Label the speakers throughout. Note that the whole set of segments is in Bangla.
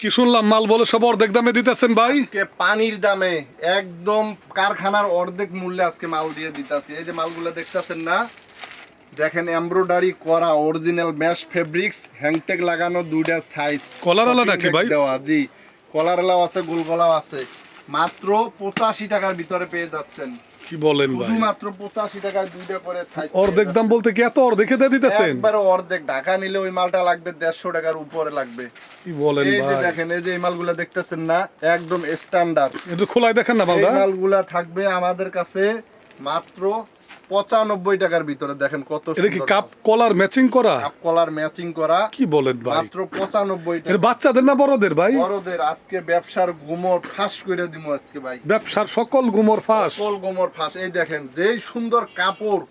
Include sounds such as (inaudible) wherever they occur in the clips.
Speaker 1: কি শুনলাম? মাল বলে সব অর্ধেক দামে দিতেছেন ভাই?
Speaker 2: আজকে পানির দামে একদম কারখানার অর্ধেক মূল্যে আজকে মাল দিয়ে দিতাছি। এই যে মালগুলো দেখতাছেন না? দেখেন এমব্রয়ডারি করা অরিজিনাল ম্যাশ ফেব্রিক্স হ্যাংটেক লাগানো দুইটা সাইজ
Speaker 1: কলারওয়ালা নাকি ভাই?
Speaker 2: দেওয়া জি। কলারওয়ালাও আছে গোলগলাও আছে। মাত্র পঁচাশি টাকার ভিতরে পেয়ে যাচ্ছেন।
Speaker 1: কি বলেন ভাই?
Speaker 2: শুধুমাত্র পঁচাশি টাকায় দুইটা করে সাইজ
Speaker 1: অর্ধেক দাম বলতে কি এত অর্ধেকে দিয়ে দিতেছেন?
Speaker 2: একবারে অর্ধেক। ঢাকা নিলে ওই মালটা লাগবে দেড়শো টাকার উপরে লাগবে।
Speaker 1: কি বলেন
Speaker 2: এই যে দেখেন এই যে এই মালগুলা দেখতেছেন না একদম স্ট্যান্ডার্ড
Speaker 1: একটু খোলাই দেখেন না
Speaker 2: এই মালগুলা থাকবে আমাদের কাছে মাত্র পঁচানব্বই টাকার ভিতরে দেখেন কত
Speaker 1: এটা কি কাপ কলার ম্যাচিং করা?
Speaker 2: কাপ কলার ম্যাচিং করা।
Speaker 1: কি বলেন ভাই?
Speaker 2: মাত্র পঁচানব্বই টাকা।
Speaker 1: বাচ্চাদের না বড়দের ভাই?
Speaker 2: বড়দের আজকে ব্যবসার গুমর ফাঁস করে দিব আজকে ভাই।
Speaker 1: ব্যবসার সকল গুমর ফাঁস।
Speaker 2: সকল গুমর ফাঁস। এই দেখেন যেই সুন্দর কাপড়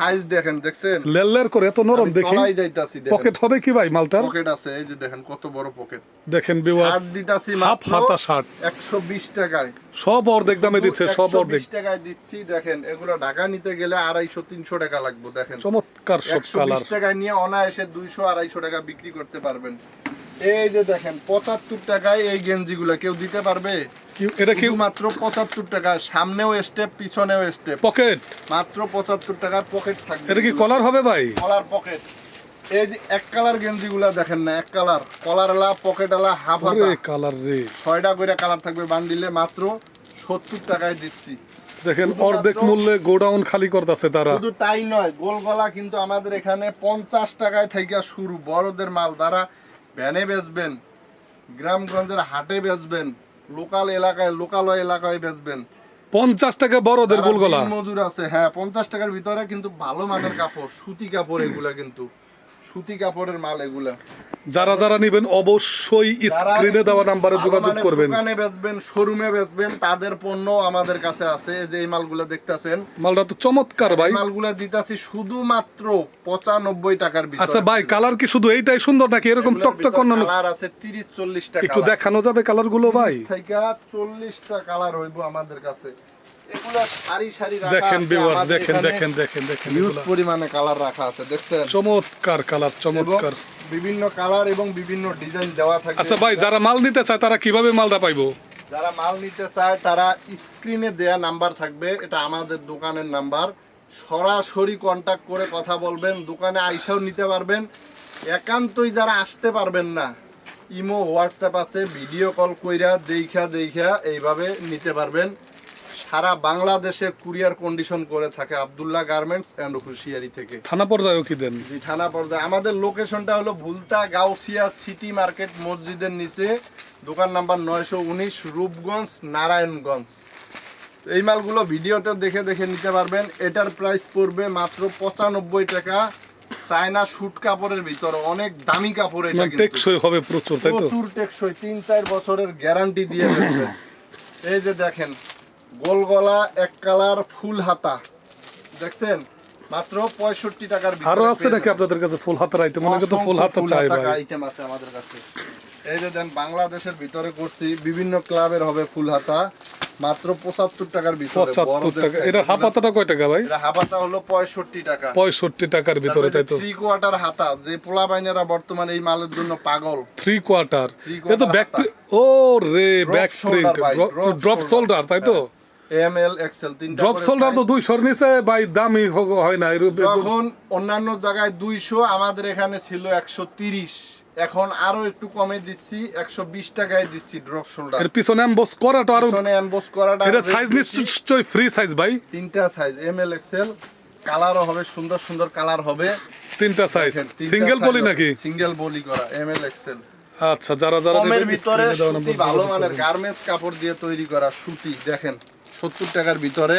Speaker 2: সাইজ দেখেন দেখছেন?
Speaker 1: লেল্লের করে এত নরম দেখি।
Speaker 2: তলাই যাইতাছি
Speaker 1: পকেট হবে কি ভাই মালটার?
Speaker 2: পকেট আছে এই যে দেখেন কত বড় পকেট
Speaker 1: দেখেন বিওয়াস
Speaker 2: শার্ট দিতাছি
Speaker 1: হাফ হাতা শার্ট
Speaker 2: একশো বিশ টাকায়।
Speaker 1: সব অর্ধেক দামে দিচ্ছে সব
Speaker 2: 120 টাকায় দিচ্ছি দেখেন এগুলো ঢাকা নিতে গেলে আড়াইশো তিনশো টাকা লাগবে দেখেন।
Speaker 1: চমৎকার সব কালার
Speaker 2: বিশ টাকায় নিয়ে অনায়াসে দুইশো আড়াইশো টাকা বিক্রি করতে পারবেন। এই যে দেখেন পঁচাত্তর টাকায় এই গেঞ্জিগুলো কেউ দিতে পারবে?
Speaker 1: এটা কি?
Speaker 2: মাত্র পঁচাত্তর টাকা সামনেও স্টেপ পিছনেও স্টেপ
Speaker 1: পকেট
Speaker 2: মাত্র পঁচাত্তর টাকার পকেট থাকবে।
Speaker 1: এটা কি কলার হবে ভাই?
Speaker 2: কলার পকেট এই যে এক কালার গেঞ্জিগুলা দেখেন না এক কালার হাফ হাতা।
Speaker 1: কালার রে।
Speaker 2: ছয়টা করে কালার থাকবে বান্ডিলে মাত্র সত্তর টাকায় দিচ্ছি।
Speaker 1: দেখেন অর্ধেক মূল্যে গোডাউন খালি করতেছে তারা।
Speaker 2: শুধু তাই নয় গোল গলা কিন্তু আমাদের এখানে পঞ্চাশ টাকায় থেকে শুরু বড়দের মাল। দ্বারা ভ্যানে বেচবেন গ্রামগঞ্জের হাটে বেচবেন লোকাল এলাকায় লোকালয় এলাকায় বেচবেন।
Speaker 1: পঞ্চাশ টাকা বড়দের গুলগুলা।
Speaker 2: মজুর আছে হ্যাঁ পঞ্চাশ টাকার ভিতরে কিন্তু ভালো মানের কাপড় সুতি কাপড় এগুলা কিন্তু। সুতি কাপড়ের মাল এগুলা।
Speaker 1: যারা যারা নিবেন অবশ্যই স্ক্রিনে দেওয়া নাম্বারে যোগাযোগ করবেন।
Speaker 2: দোকানে বেচবেন শোরুমে বেচবেন তাদের পণ্য আমাদের কাছে আছে। যে এই মালগুলো দেখতেছেন।
Speaker 1: মালটা তো চমৎকার ভাই।
Speaker 2: মালগুলা দিতাছি শুধুমাত্র পঁচানব্বই টাকার ভিতরে।
Speaker 1: আচ্ছা ভাই কালার কি শুধু এইটাই সুন্দর নাকি এরকম টকটক অন্যান্য
Speaker 2: কালার আছে 30 40 টা
Speaker 1: একটু দেখানো যাবে কালারগুলো ভাই
Speaker 2: থেকে 40 টা কালার হইবো আমাদের কাছে। এগুলা সারি সারি রাখা
Speaker 1: দেখেন
Speaker 2: আছে
Speaker 1: দেখেন দেখেন দেখেন দেখেন
Speaker 2: হিউজ পরিমাণে কালার রাখা আছে দেখছেন?
Speaker 1: চমৎকার কালার চমৎকার।
Speaker 2: বিভিন্ন কালার এবং বিভিন্ন ডিজাইন দেওয়া থাকে।
Speaker 1: আচ্ছা ভাই যারা মাল নিতে চায় তারা কীভাবে মালটা পাইবো?
Speaker 2: যারা মাল নিতে চায় তারা স্ক্রিনে দেয়া নাম্বার থাকবে এটা আমাদের দোকানের নাম্বার সরাসরি কন্টাক্ট করে কথা বলবেন দোকানে আইসাও নিতে পারবেন। একান্তই যারা আসতে পারবেন না ইমো হোয়াটসঅ্যাপ আছে ভিডিও কল কইরা দেখা দেখা এইভাবে নিতে পারবেন। সারা বাংলাদেশে কুরিয়ার কন্ডিশন করে থাকে আবদুল্লাহ গার্মেন্টস অ্যান্ড হুশিয়ারি থেকে।
Speaker 1: থানা পর্যায়েও কি দেন?
Speaker 2: জি থানা পর্যায়ে। আমাদের লোকেশনটা হলো ভুলতা গাউসিয়া সিটি মার্কেট মসজিদের নিচে দোকান নাম্বার নয়শো উনিশ রূপগঞ্জ নারায়ণগঞ্জ। এই মালগুলো ভিডিওতে দেখে দেখে নিতে পারবেন। এটার প্রাইস পড়বে মাত্র পঁচানব্বই টাকা। চায়না সুট কাপড়ের ভিতরে অনেক দামি কাপড় এটা
Speaker 1: মানে টেকসই হবে প্রচুর তাই তো?
Speaker 2: প্রচুর টেকসই তিন চার বছরের গ্যারান্টি দিয়ে (coughs) এই যে দেখেন গোল গলা এক কালার ফুল হাতা। দেখছেন? মাত্র পঁয়ষট্টি টাকার ভিতরে
Speaker 1: আরও আছে নাকি আপনাদের কাছে ফুল হাতের আইটেম অনেকে তো ফুল হাতা চাই ভাই।
Speaker 2: আইটেম আছে আমাদের কাছে। এই যে দেন বাংলাদেশের ভিতরে করছি বিভিন্ন ক্লাবের হবে ফুল হাতা মাত্র পঁচাত্তর টাকার ভিতরে।
Speaker 1: টাকা। এটা হাফ হাতাটা কয় টাকা ভাই?
Speaker 2: এটা হাফাতা হলো পঁয়ষট্টি টাকা।
Speaker 1: পঁয়ষট্টি টাকার ভিতরে তাই তো?
Speaker 2: থ্রি কোয়ার্টার হাতা যে পোলা বাইনেরা বর্তমানে এই মালের জন্য পাগল।
Speaker 1: থ্রি কোয়ার্টার
Speaker 2: Three
Speaker 1: তো ব্যাক ও রে ব্যাক প্রিন্ট ড্রপ। শোল্ডার তাই তো?
Speaker 2: এম এল এক্সেল তিনটা করে
Speaker 1: শোল্ডার তো
Speaker 2: size।
Speaker 1: দুইশোর নিচে ভাই দামি হয় না এর-
Speaker 2: যখন অন্যান্য জায়গায় দুইশো আমাদের এখানে ছিল একশো তিরিশ। এখন আরও একটু কমে দিচ্ছি একশো বিশ টাকায় দিচ্ছি ড্রপ শোল্ডার
Speaker 1: এর পিছনে এমবস করাটা আরও
Speaker 2: পিছনে এমবোস করাটা
Speaker 1: এটা সাইজ নিশ্চয়ই ফ্রি সাইজ ভাই।
Speaker 2: তিনটা সাইজ এম এল এক্সেল কালারও হবে সুন্দর সুন্দর কালার হবে।
Speaker 1: তিনটা সাইজ সিঙ্গেল বলি নাকি?
Speaker 2: সিঙ্গেল বলি করা এম এল এক্সেল
Speaker 1: আচ্ছা যারা যারা
Speaker 2: কমের ভিতরে সুতি ভালো মানের গার্মেন্টস কাপড় দিয়ে তৈরি করা সুতি দেখেন। সত্তর টাকার ভিতরে।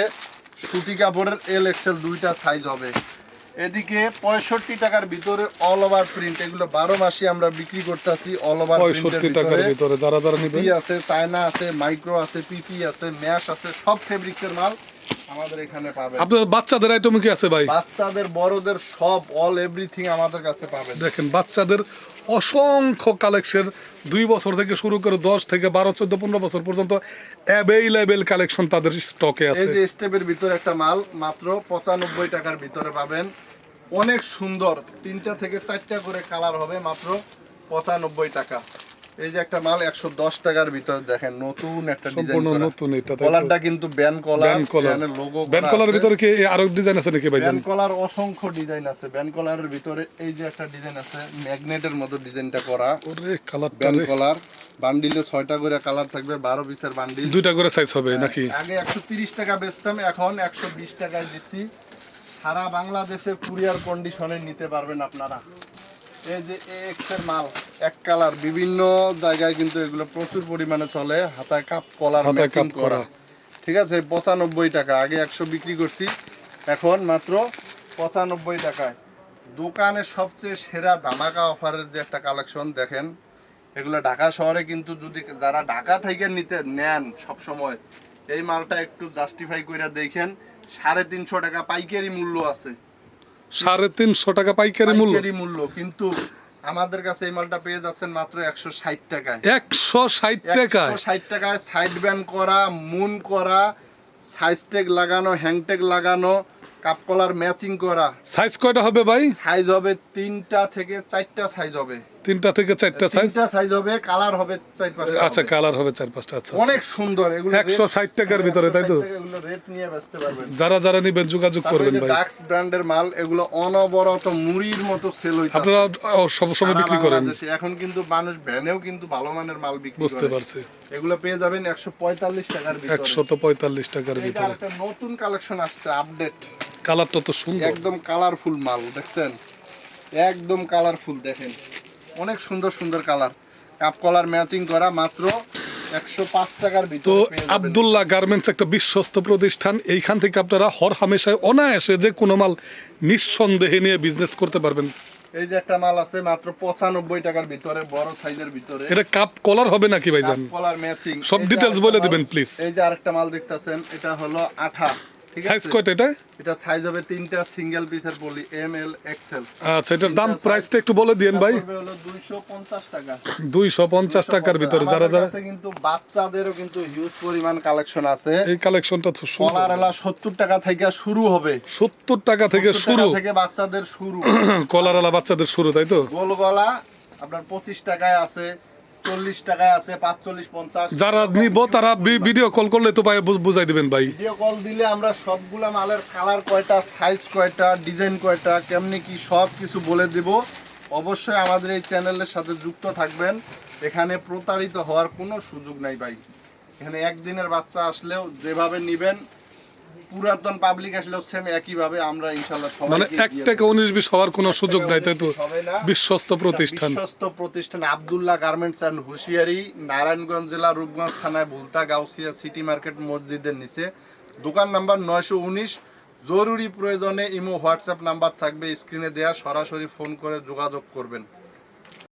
Speaker 2: সুতি কাপড়ের এল এক্সেল দুইটা সাইজ হবে। এদিকে পঁয়ষট্টি টাকার ভিতরে অল ওভার প্রিন্ট এগুলো বারো মাসে আমরা বিক্রি করতেছি অল ওভার
Speaker 1: পঁয়ষট্টি টাকার ভিতরে যারা যারা
Speaker 2: আছে চায়না আছে মাইক্রো আছে পিপি আছে ম্যাশ আছে সব ফেব্রিক্সের মাল। আমাদের এখানে পাবেন।
Speaker 1: আপনাদের বাচ্চাদের আইটেম কি আছে ভাই?
Speaker 2: বাচ্চাদের বড়দের সব অল এভরিথিং আমাদের কাছে পাবেন।
Speaker 1: দেখেন বাচ্চাদের অসংখ্য কালেকশন দুই বছর থেকে শুরু করে দশ থেকে বারো চোদ্দ পনেরো বছর পর্যন্ত অ্যাভেইলেবেল কালেকশন তাদের স্টকে
Speaker 2: এই যে স্টেপের ভিতরে একটা মাল মাত্র পঁচানব্বই টাকার ভিতরে পাবেন। অনেক সুন্দর তিনটা থেকে চারটা করে কালার হবে মাত্র পঁচানব্বই টাকা। এই যে একটা মাল একশো দশ টাকার ভিতরে দেখেন নতুন একটা ডিজাইন
Speaker 1: সম্পূর্ণ নতুন এটা
Speaker 2: কলারটা কিন্তু band collar
Speaker 1: collar
Speaker 2: logo
Speaker 1: band collar ভিতরে কি আরও ডিজাইন আছে নাকি ভাইজান?
Speaker 2: ব্যান্ড কলার অসংখ্য ডিজাইন আছে। ব্যান্ড কলারের ভিতরে এই যে একটা ডিজাইন আছে ম্যাগনেটের মতো ডিজাইনটা করা।
Speaker 1: ওরে কালারটা
Speaker 2: ব্যান্ড কলার বান্ডিলে ছয়টা করে কালার থাকবে বারো পিসের বান্ডিল
Speaker 1: দুইটা করে সাইজ হবে নাকি?
Speaker 2: আগে একশো তিরিশ টাকা বেচতাম এখন একশো বিশ টাকায় দিচ্ছি। সারা বাংলাদেশে কুরিয়ার কন্ডিশনে নিতে পারবেন আপনারা। এই যে এক্সের মাল এক কালার বিভিন্ন জায়গায় কিন্তু এগুলো প্রচুর পরিমাণে চলে। হাতায় কাপ কলার ম্যাচিং
Speaker 1: কাপ
Speaker 2: করা। ঠিক আছে পঁচানব্বই টাকা। আগে একশো বিক্রি করছি এখন মাত্র পঁচানব্বই টাকায়। দোকানে সবচেয়ে সেরা ধামাকা অফারের যে একটা কালেকশন দেখেন এগুলো ঢাকা শহরে কিন্তু যদি যারা ঢাকা থেকে নিতে নেন সব সময় এই মালটা একটু জাস্টিফাই করে দেখেন সাড়ে তিনশো টাকা পাইকারি মূল্য আছে।
Speaker 1: সাড়ে তিনশো টাকা পাইকারি মূল্য?
Speaker 2: পাইকারি মূল্য কিন্তু আমাদের কাছে এই মালটা পেয়ে যাচ্ছেন মাত্র একশো ষাট টাকায়।
Speaker 1: একশো ষাট টাকায়
Speaker 2: ষাট টাকায়? সাইড ব্যান্ড করা মুন করা সাইজ টেক লাগানো হ্যাংটেক লাগানো কাপ কলার ম্যাচিং করা।
Speaker 1: সাইজ কয়টা হবে ভাই?
Speaker 2: সাইজ হবে তিনটা থেকে চারটা সাইজ হবে।
Speaker 1: তিনটা থেকে চারটা সাইজ
Speaker 2: তিনটা সাইজ হবে কালার হবে চার পাঁচটা
Speaker 1: আচ্ছা কালার হবে চার পাঁচটা আচ্ছা।
Speaker 2: অনেক সুন্দর এগুলো
Speaker 1: একশো ষাট টাকার ভিতরে তাই তো?
Speaker 2: এগুলো রেট নিয়ে বেচতে পারবেন।
Speaker 1: যারা যারা নিবেন যোগাযোগ করবেন ভাই।
Speaker 2: ডাক্স ব্র্যান্ডের মাল এগুলো অনবরত মুড়ির মতো সেল হইতে
Speaker 1: আপনারা সব সময় বিক্রি করেন।
Speaker 2: এখন কিন্তু মানুষ ভ্যানেও কিন্তু ভালো মানের মাল বিক্রি
Speaker 1: বুঝতে পারছে।
Speaker 2: এগুলো পেয়ে যাবেন একশো পঁয়তাল্লিশ টাকার ভিতরে।
Speaker 1: একশত পঁয়তাল্লিশ টাকার
Speaker 2: এটা
Speaker 1: ভিতরে।
Speaker 2: একটা নতুন কালেকশন আসছে আপডেট
Speaker 1: কালারটা তো সুন্দর।
Speaker 2: একদম কালারফুল মাল দেখছেন? একদম কালারফুল দেখেন। অনেক সুন্দর সুন্দর কালার। কাপ কলার ম্যাচিং করা মাত্র
Speaker 1: তো আবদুল্লাহ গার্মেন্টস একটা বিশ্বস্ত প্রতিষ্ঠান এইখান থেকে আপনারা হর হামেশায় অনায়াসে যে কোনো মাল নিঃসন্দেহে নিয়ে বিজনেস করতে পারবেন।
Speaker 2: এই যে একটা মাল আছে মাত্র পঁচানব্বই টাকার ভিতরে বড় সাইজের ভিতরে।
Speaker 1: এটা কাপ কলার হবে নাকি ভাইজান?
Speaker 2: কলার ম্যাচিং
Speaker 1: সব details বলে দিবেন, please।
Speaker 2: এই যে আরেকটা মাল দেখতেছেন এটা হলো আঠা। ঠিক
Speaker 1: সাইজ কয়টা এটা?
Speaker 2: এটা সাইজ হবে তিনটা সিঙ্গেল পিসের পলি এম এল এক্সেল
Speaker 1: আচ্ছা এটার দাম প্রাইসটা একটু বলে দিয়েন ভাই।
Speaker 2: হলো 250 টাকা।
Speaker 1: দুইশো পঞ্চাশ টাকার ভিতরে যারা যারা
Speaker 2: কিন্তু বাচ্চাদেরও কিন্তু হিউজ পরিমাণ কালেকশন আছে।
Speaker 1: এই কালেকশনটা তো সুন্দর।
Speaker 2: কলার এলা 70 টাকা থেকে শুরু হবে।
Speaker 1: সত্তর টাকা থেকে শুরু।
Speaker 2: থেকে বাচ্চাদের শুরু।
Speaker 1: কলারওয়ালা বাচ্চাদের শুরু তাই তো?
Speaker 2: গোল গলা আপনার 25 টাকায় আছে। 40 টাকায় আছে 45 50
Speaker 1: যারা নিব তারা ভিডিও কল করলে তো ভাই বুঝাই দিবেন ভাই।
Speaker 2: ভিডিও কল দিলে আমরা সবগুলা মালের কালার কয়টা সাইজ কয়টা ডিজাইন কয়টা কেমনি কি সব কিছু বলে দিব। অবশ্যই আমাদের এই চ্যানেলের সাথে যুক্ত থাকবেন। এখানে প্রতারিত হওয়ার কোনো সুযোগ নাই ভাই। এখানে একদিনের বাচ্চা আসলেও যেভাবে নিবেন পুরাতন পাবলিক আসলেও সেম একইভাবে আমরা ইনশাল্লাহ
Speaker 1: মানে
Speaker 2: সবাইকে
Speaker 1: এক টাকা উনিশ বিশ হওয়ার কোনো সুযোগ নাই তাই তো? বিশ্বস্ত প্রতিষ্ঠান।
Speaker 2: বিশ্বস্ত প্রতিষ্ঠান আব্দুল্লাহ গার্মেন্টস অ্যান্ড হুঁশিয়ারি নারায়ণগঞ্জ জেলা রূপগঞ্জ থানায় ভুলতা গাউসিয়া সিটি মার্কেট মসজিদের নিচে। দোকান নাম্বার নয়শো উনিশ। জরুরি প্রয়োজনে ইমো হোয়াটসঅ্যাপ নাম্বার থাকবে স্ক্রিনে দেয়া সরাসরি ফোন করে যোগাযোগ করবেন।